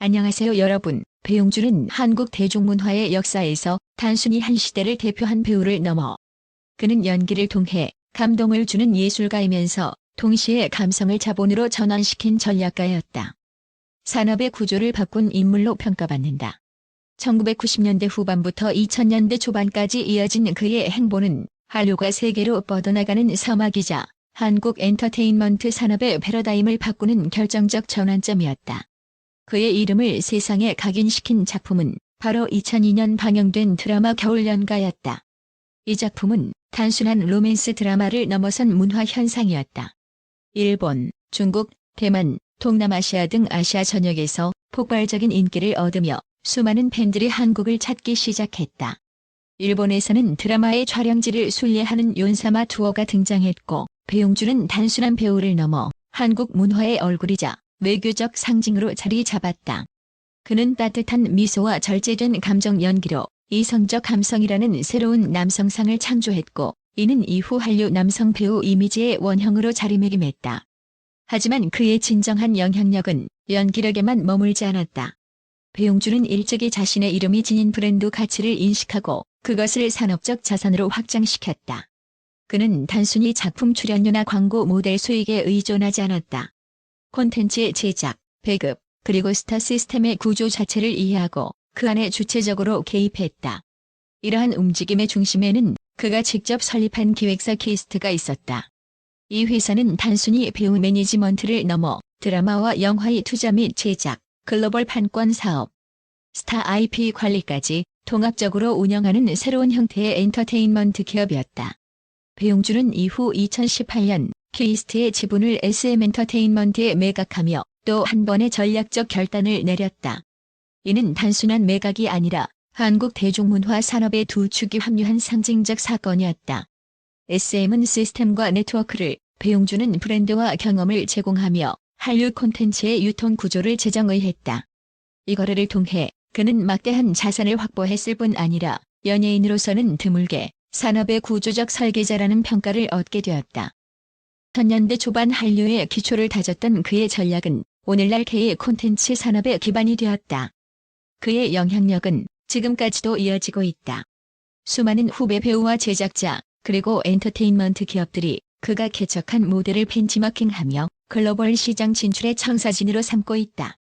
안녕하세요 여러분. 배용준은 한국 대중문화의 역사에서 단순히 한 시대를 대표한 배우를 넘어 그는 연기를 통해 감동을 주는 예술가이면서 동시에 감성을 자본으로 전환시킨 전략가였다. 산업의 구조를 바꾼 인물로 평가받는다. 1990년대 후반부터 2000년대 초반까지 이어진 그의 행보는 한류가 세계로 뻗어나가는 서막이자 한국 엔터테인먼트 산업의 패러다임을 바꾸는 결정적 전환점이었다. 그의 이름을 세상에 각인시킨 작품은 바로 2002년 방영된 드라마 겨울연가였다. 이 작품은 단순한 로맨스 드라마를 넘어선 문화 현상이었다. 일본, 중국, 대만, 동남아시아 등 아시아 전역에서 폭발적인 인기를 얻으며 수많은 팬들이 한국을 찾기 시작했다. 일본에서는 드라마의 촬영지를 순례하는 윤사마 투어가 등장했고 배용준은 단순한 배우를 넘어 한국 문화의 얼굴이자 외교적 상징으로 자리 잡았다. 그는 따뜻한 미소와 절제된 감정 연기로 이성적 감성이라는 새로운 남성상을 창조했고 이는 이후 한류 남성 배우 이미지의 원형으로 자리매김했다. 하지만 그의 진정한 영향력은 연기력에만 머물지 않았다. 배용준은 일찍이 자신의 이름이 지닌 브랜드 가치를 인식하고 그것을 산업적 자산으로 확장시켰다. 그는 단순히 작품 출연료나 광고 모델 수익에 의존하지 않았다. 콘텐츠의 제작, 배급, 그리고 스타 시스템의 구조 자체를 이해하고 그 안에 주체적으로 개입했다. 이러한 움직임의 중심에는 그가 직접 설립한 기획사 키스트가 있었다. 이 회사는 단순히 배우 매니지먼트를 넘어 드라마와 영화의 투자 및 제작, 글로벌 판권 사업, 스타 IP 관리까지 통합적으로 운영하는 새로운 형태의 엔터테인먼트 기업이었다. 배용준은 이후 2018년 키스트의 지분을 SM 엔터테인먼트에 매각하며 또 한 번의 전략적 결단을 내렸다. 이는 단순한 매각이 아니라 한국 대중문화 산업의 두 축이 합류한 상징적 사건이었다. SM은 시스템과 네트워크를, 배용준은 브랜드와 경험을 제공하며 한류 콘텐츠의 유통 구조를 재정의했다. 이 거래를 통해 그는 막대한 자산을 확보했을 뿐 아니라 연예인으로서는 드물게 산업의 구조적 설계자라는 평가를 얻게 되었다. 2000년대 초반 한류의 기초를 다졌던 그의 전략은 오늘날 K의 콘텐츠 산업의 기반이 되었다. 그의 영향력은 지금까지도 이어지고 있다. 수많은 후배 배우와 제작자, 그리고 엔터테인먼트 기업들이 그가 개척한 모델을 벤치마킹하며 글로벌 시장 진출의 청사진으로 삼고 있다.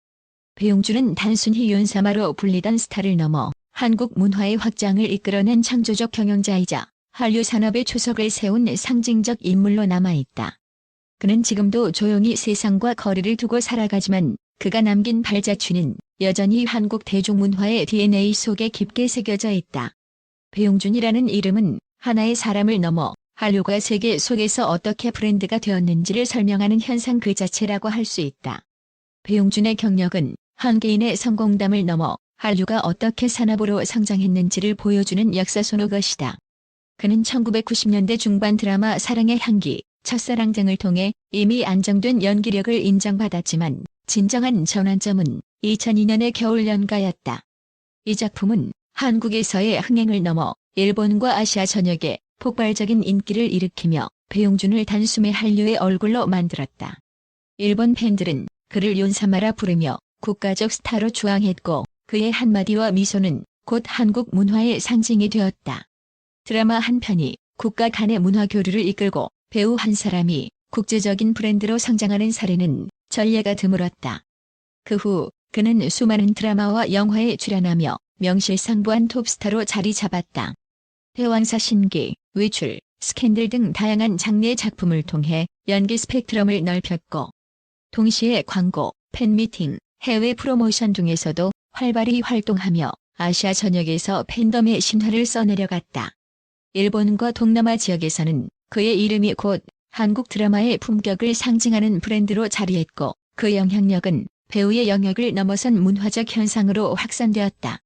배용준은 단순히 윤사마로 불리던 스타를 넘어 한국 문화의 확장을 이끌어낸 창조적 경영자이자 한류 산업의 초석을 세운 상징적 인물로 남아있다. 그는 지금도 조용히 세상과 거리를 두고 살아가지만 그가 남긴 발자취는 여전히 한국 대중문화의 DNA 속에 깊게 새겨져 있다. 배용준이라는 이름은 하나의 사람을 넘어 한류가 세계 속에서 어떻게 브랜드가 되었는지를 설명하는 현상 그 자체라고 할 수 있다. 배용준의 경력은 한 개인의 성공담을 넘어 한류가 어떻게 산업으로 성장했는지를 보여주는 역사소의 것이다. 그는 1990년대 중반 드라마 사랑의 향기, 첫사랑 등을 통해 이미 안정된 연기력을 인정받았지만 진정한 전환점은 2002년의 겨울 연가였다. 이 작품은 한국에서의 흥행을 넘어 일본과 아시아 전역에 폭발적인 인기를 일으키며 배용준을 단숨에 한류의 얼굴로 만들었다. 일본 팬들은 그를 윤사마라 부르며 국가적 스타로 주앙했고 그의 한마디와 미소는 곧 한국 문화의 상징이 되었다. 드라마 한 편이 국가 간의 문화 교류를 이끌고 배우 한 사람이 국제적인 브랜드로 성장하는 사례는 전례가 드물었다. 그 후 그는 수많은 드라마와 영화에 출연하며 명실상부한 톱스타로 자리 잡았다. 대왕사 신기, 외출, 스캔들 등 다양한 장르의 작품을 통해 연기 스펙트럼을 넓혔고 동시에 광고, 팬미팅, 해외 프로모션 등에서도 활발히 활동하며 아시아 전역에서 팬덤의 신화를 써내려갔다. 일본과 동남아 지역에서는 그의 이름이 곧 한국 드라마의 품격을 상징하는 브랜드로 자리했고 그 영향력은 배우의 영역을 넘어선 문화적 현상으로 확산되었다.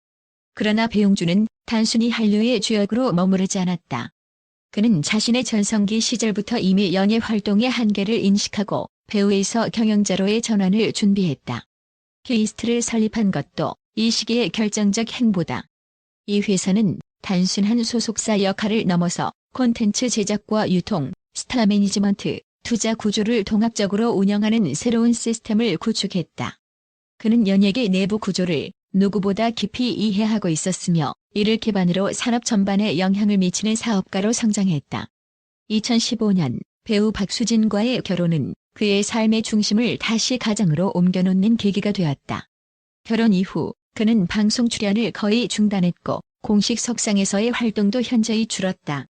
그러나 배용준은 단순히 한류의 주역으로 머무르지 않았다. 그는 자신의 전성기 시절부터 이미 연예 활동의 한계를 인식하고 배우에서 경영자로의 전환을 준비했다. 케이스트를 설립한 것도 이 시기의 결정적 행보다. 이 회사는 단순한 소속사 역할을 넘어서 콘텐츠 제작과 유통, 스타 매니지먼트, 투자 구조를 통합적으로 운영하는 새로운 시스템을 구축했다. 그는 연예계 내부 구조를 누구보다 깊이 이해하고 있었으며 이를 기반으로 산업 전반에 영향을 미치는 사업가로 성장했다. 2015년 배우 박수진과의 결혼은 그의 삶의 중심을 다시 가정으로 옮겨놓는 계기가 되었다. 결혼 이후 그는 방송 출연을 거의 중단했고 공식 석상에서의 활동도 현저히 줄었다.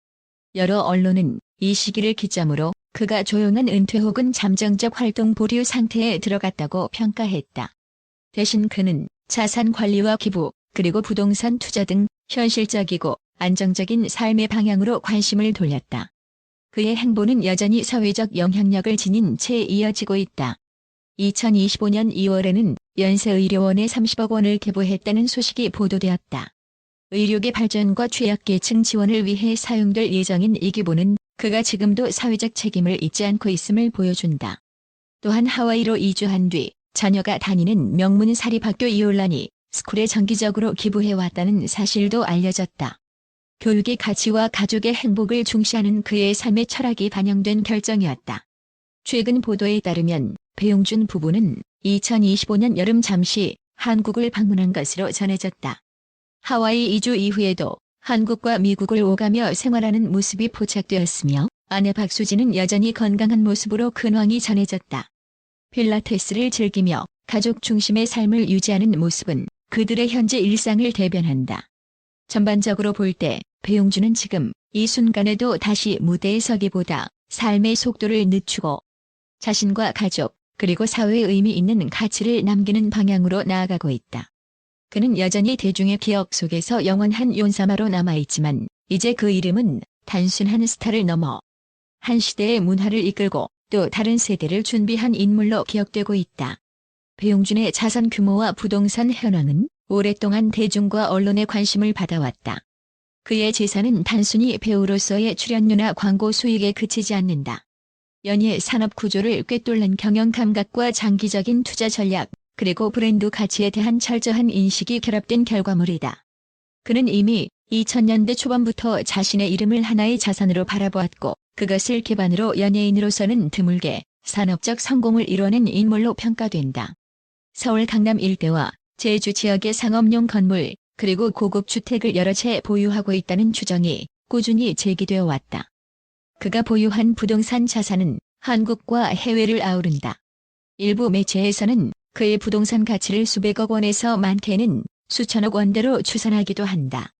여러 언론은 이 시기를 기점으로 그가 조용한 은퇴 혹은 잠정적 활동 보류 상태에 들어갔다고 평가했다. 대신 그는 자산 관리와 기부, 그리고 부동산 투자 등 현실적이고 안정적인 삶의 방향으로 관심을 돌렸다. 그의 행보는 여전히 사회적 영향력을 지닌 채 이어지고 있다. 2025년 2월에는 연세의료원에 30억 원을 기부했다는 소식이 보도되었다. 의료계 발전과 취약계층 지원을 위해 사용될 예정인 이 기부는 그가 지금도 사회적 책임을 잊지 않고 있음을 보여준다. 또한 하와이로 이주한 뒤 자녀가 다니는 명문 사립학교 이올란이 스쿨에 정기적으로 기부해왔다는 사실도 알려졌다. 교육의 가치와 가족의 행복을 중시하는 그의 삶의 철학이 반영된 결정이었다. 최근 보도에 따르면 배용준 부부는 2025년 여름 잠시 한국을 방문한 것으로 전해졌다. 하와이 이주 이후에도 한국과 미국을 오가며 생활하는 모습이 포착되었으며 아내 박수진은 여전히 건강한 모습으로 근황이 전해졌다. 필라테스를 즐기며 가족 중심의 삶을 유지하는 모습은 그들의 현재 일상을 대변한다. 전반적으로 볼 때 배용준은 지금 이 순간에도 다시 무대에 서기보다 삶의 속도를 늦추고 자신과 가족 그리고 사회에 의미 있는 가치를 남기는 방향으로 나아가고 있다. 그는 여전히 대중의 기억 속에서 영원한 윤사마로 남아있지만 이제 그 이름은 단순한 스타를 넘어 한 시대의 문화를 이끌고 또 다른 세대를 준비한 인물로 기억되고 있다. 배용준의 자산 규모와 부동산 현황은 오랫동안 대중과 언론의 관심을 받아왔다. 그의 재산은 단순히 배우로서의 출연료나 광고 수익에 그치지 않는다. 연예 산업 구조를 꿰뚫는 경영 감각과 장기적인 투자 전략, 그리고 브랜드 가치에 대한 철저한 인식이 결합된 결과물이다. 그는 이미 2000년대 초반부터 자신의 이름을 하나의 자산으로 바라보았고 그것을 기반으로 연예인으로서는 드물게 산업적 성공을 이뤄낸 인물로 평가된다. 서울 강남 일대와 제주 지역의 상업용 건물 그리고 고급 주택을 여러 채 보유하고 있다는 추정이 꾸준히 제기되어 왔다. 그가 보유한 부동산 자산은 한국과 해외를 아우른다. 일부 매체에서는 그의 부동산 가치를 수백억 원에서 많게는 수천억 원대로 추산하기도 한다.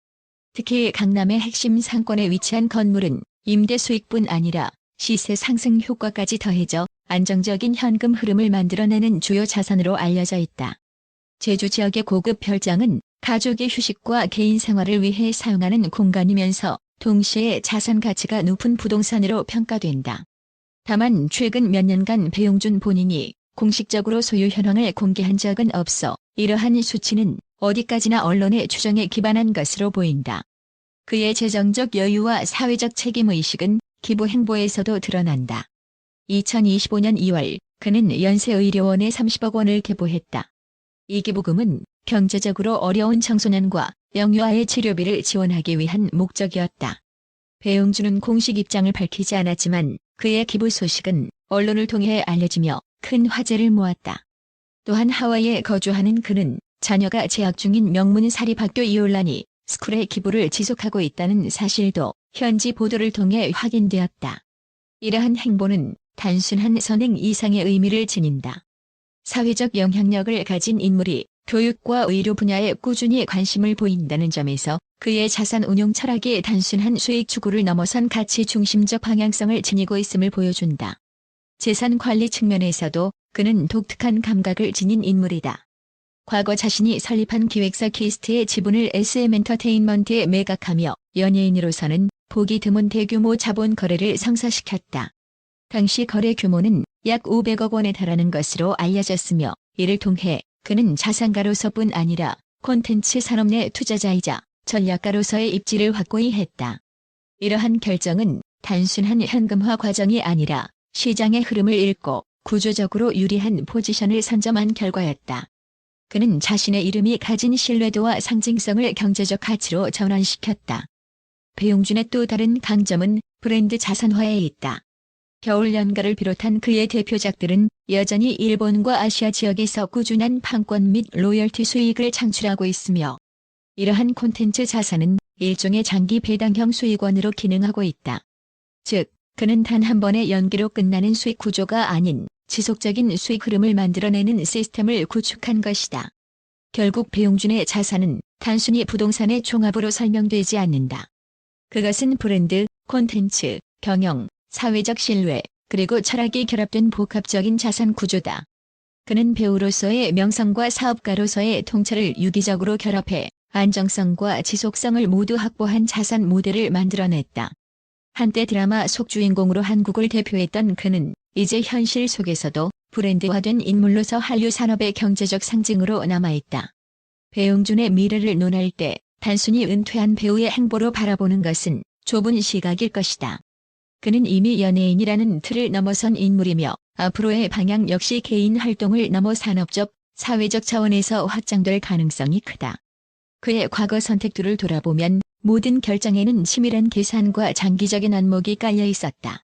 특히 강남의 핵심 상권에 위치한 건물은 임대 수익뿐 아니라 시세 상승 효과까지 더해져 안정적인 현금 흐름을 만들어내는 주요 자산으로 알려져 있다. 제주 지역의 고급 별장은 가족의 휴식과 개인 생활을 위해 사용하는 공간이면서 동시에 자산 가치가 높은 부동산으로 평가된다. 다만 최근 몇 년간 배용준 본인이 공식적으로 소유 현황을 공개한 적은 없어 이러한 수치는 어디까지나 언론의 추정에 기반한 것으로 보인다. 그의 재정적 여유와 사회적 책임의식은 기부 행보에서도 드러난다. 2025년 2월 그는 연세의료원에 30억 원을 기부했다. 이 기부금은 경제적으로 어려운 청소년과 영유아의 치료비를 지원하기 위한 목적이었다. 배용준은 공식 입장을 밝히지 않았지만 그의 기부 소식은 언론을 통해 알려지며 큰 화제를 모았다. 또한 하와이에 거주하는 그는 자녀가 재학 중인 명문 사립학교 이올란이 스쿨의 기부를 지속하고 있다는 사실도 현지 보도를 통해 확인되었다. 이러한 행보는 단순한 선행 이상의 의미를 지닌다. 사회적 영향력을 가진 인물이 교육과 의료 분야에 꾸준히 관심을 보인다는 점에서 그의 자산 운용 철학이 단순한 수익 추구를 넘어선 가치 중심적 방향성을 지니고 있음을 보여준다. 재산 관리 측면에서도 그는 독특한 감각을 지닌 인물이다. 과거 자신이 설립한 기획사 키스트의 지분을 SM 엔터테인먼트에 매각하며 연예인으로서는 보기 드문 대규모 자본 거래를 성사시켰다. 당시 거래 규모는 약 500억 원에 달하는 것으로 알려졌으며 이를 통해 그는 자산가로서뿐 아니라 콘텐츠 산업 내 투자자이자 전략가로서의 입지를 확고히 했다. 이러한 결정은 단순한 현금화 과정이 아니라 시장의 흐름을 읽고 구조적으로 유리한 포지션을 선점한 결과였다. 그는 자신의 이름이 가진 신뢰도와 상징성을 경제적 가치로 전환시켰다. 배용준의 또 다른 강점은 브랜드 자산화에 있다. 겨울 연가를 비롯한 그의 대표작들은 여전히 일본과 아시아 지역에서 꾸준한 판권 및 로열티 수익을 창출하고 있으며 이러한 콘텐츠 자산은 일종의 장기 배당형 수익원으로 기능하고 있다. 즉, 그는 단 한 번의 연기로 끝나는 수익 구조가 아닌 지속적인 수익 흐름을 만들어내는 시스템을 구축한 것이다. 결국 배용준의 자산은 단순히 부동산의 종합으로 설명되지 않는다. 그것은 브랜드, 콘텐츠, 경영, 사회적 신뢰, 그리고 철학이 결합된 복합적인 자산 구조다. 그는 배우로서의 명성과 사업가로서의 통찰을 유기적으로 결합해 안정성과 지속성을 모두 확보한 자산 모델을 만들어냈다. 한때 드라마 속 주인공으로 한국을 대표했던 그는 이제 현실 속에서도 브랜드화된 인물로서 한류 산업의 경제적 상징으로 남아있다. 배용준의 미래를 논할 때 단순히 은퇴한 배우의 행보로 바라보는 것은 좁은 시각일 것이다. 그는 이미 연예인이라는 틀을 넘어선 인물이며 앞으로의 방향 역시 개인 활동을 넘어 산업적, 사회적 차원에서 확장될 가능성이 크다. 그의 과거 선택들을 돌아보면 모든 결정에는 치밀한 계산과 장기적인 안목이 깔려 있었다.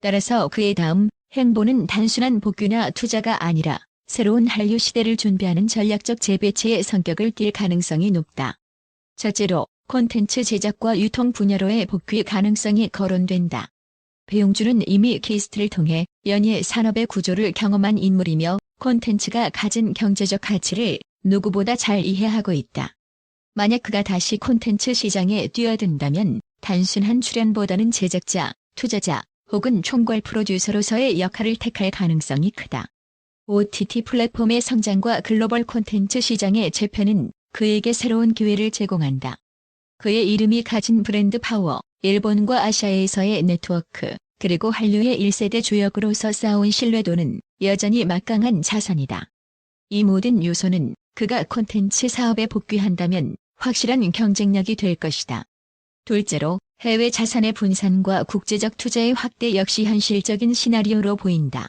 따라서 그의 다음 행보는 단순한 복귀나 투자가 아니라 새로운 한류 시대를 준비하는 전략적 재배치의 성격을 띨 가능성이 높다. 첫째로 콘텐츠 제작과 유통 분야로의 복귀 가능성이 거론된다. 배용준은 이미 케이스트를 통해 연예 산업의 구조를 경험한 인물이며 콘텐츠가 가진 경제적 가치를 누구보다 잘 이해하고 있다. 만약 그가 다시 콘텐츠 시장에 뛰어든다면 단순한 출연보다는 제작자, 투자자 혹은 총괄 프로듀서로서의 역할을 택할 가능성이 크다. OTT 플랫폼의 성장과 글로벌 콘텐츠 시장의 재편은 그에게 새로운 기회를 제공한다. 그의 이름이 가진 브랜드 파워, 일본과 아시아에서의 네트워크, 그리고 한류의 1세대 주역으로서 쌓아온 신뢰도는 여전히 막강한 자산이다. 이 모든 요소는 그가 콘텐츠 사업에 복귀한다면 확실한 경쟁력이 될 것이다. 둘째로 해외 자산의 분산과 국제적 투자의 확대 역시 현실적인 시나리오로 보인다.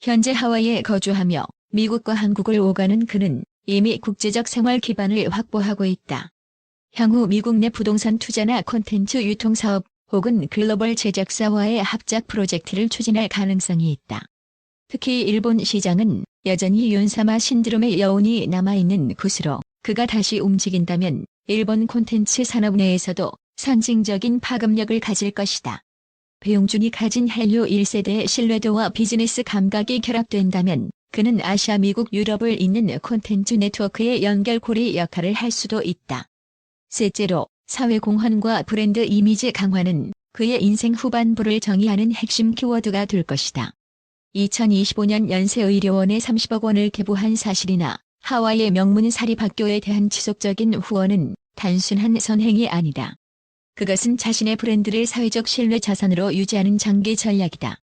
현재 하와이에 거주하며 미국과 한국을 오가는 그는 이미 국제적 생활 기반을 확보하고 있다. 향후 미국 내 부동산 투자나 콘텐츠 유통 사업 혹은 글로벌 제작사와의 합작 프로젝트를 추진할 가능성이 있다. 특히 일본 시장은 여전히 윤사마 신드롬의 여운이 남아있는 곳으로 그가 다시 움직인다면 일본 콘텐츠 산업 내에서도 선징적인 파급력을 가질 것이다. 배용준이 가진 한류 1세대의 신뢰도와 비즈니스 감각이 결합된다면 그는 아시아, 미국, 유럽을 잇는 콘텐츠 네트워크의 연결고리 역할을 할 수도 있다. 셋째로 사회공헌과 브랜드 이미지 강화는 그의 인생 후반부를 정의하는 핵심 키워드가 될 것이다. 2025년 연세의료원에 30억 원을 개부한 사실이나 하와이의 명문 사립학교에 대한 지속적인 후원은 단순한 선행이 아니다. 그것은 자신의 브랜드를 사회적 신뢰 자산으로 유지하는 장기 전략이다.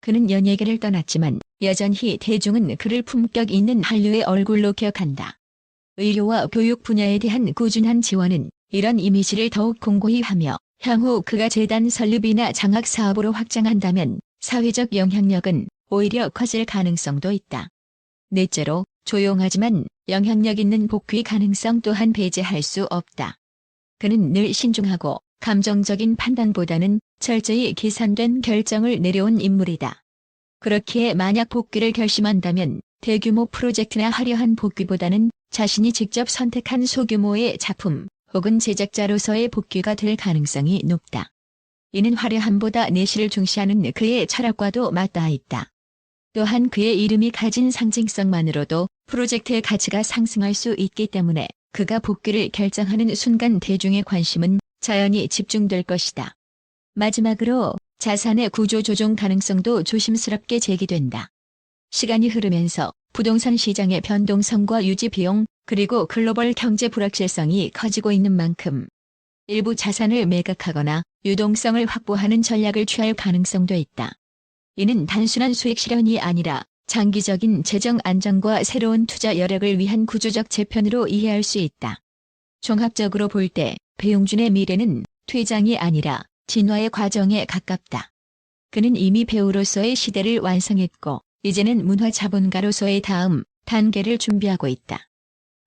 그는 연예계를 떠났지만 여전히 대중은 그를 품격 있는 한류의 얼굴로 기억한다. 의료와 교육 분야에 대한 꾸준한 지원은 이런 이미지를 더욱 공고히 하며 향후 그가 재단 설립이나 장학 사업으로 확장한다면 사회적 영향력은 오히려 커질 가능성도 있다. 넷째로 조용하지만 영향력 있는 복귀 가능성 또한 배제할 수 없다. 그는 늘 신중하고 감정적인 판단보다는 철저히 계산된 결정을 내려온 인물이다. 그렇기에 만약 복귀를 결심한다면 대규모 프로젝트나 화려한 복귀보다는 자신이 직접 선택한 소규모의 작품 혹은 제작자로서의 복귀가 될 가능성이 높다. 이는 화려함보다 내실을 중시하는 그의 철학과도 맞닿아 있다. 또한 그의 이름이 가진 상징성만으로도 프로젝트의 가치가 상승할 수 있기 때문에 그가 복귀를 결정하는 순간 대중의 관심은 자연히 집중될 것이다. 마지막으로 자산의 구조 조정 가능성도 조심스럽게 제기된다. 시간이 흐르면서 부동산 시장의 변동성과 유지 비용 그리고 글로벌 경제 불확실성이 커지고 있는 만큼 일부 자산을 매각하거나 유동성을 확보하는 전략을 취할 가능성도 있다. 이는 단순한 수익 실현이 아니라 장기적인 재정 안정과 새로운 투자 여력을 위한 구조적 재편으로 이해할 수 있다. 종합적으로 볼 때 배용준의 미래는 퇴장이 아니라 진화의 과정에 가깝다. 그는 이미 배우로서의 시대를 완성했고 이제는 문화 자본가로서의 다음 단계를 준비하고 있다.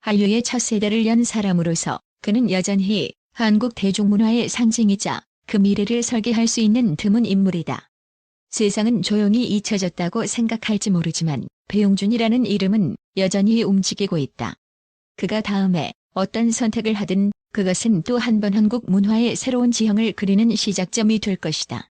한류의 첫 세대를 연 사람으로서 그는 여전히 한국 대중문화의 상징이자 그 미래를 설계할 수 있는 드문 인물이다. 세상은 조용히 잊혀졌다고 생각할지 모르지만 배용준이라는 이름은 여전히 움직이고 있다. 그가 다음에 어떤 선택을 하든 그것은 또 한 번 한국 문화의 새로운 지형을 그리는 시작점이 될 것이다.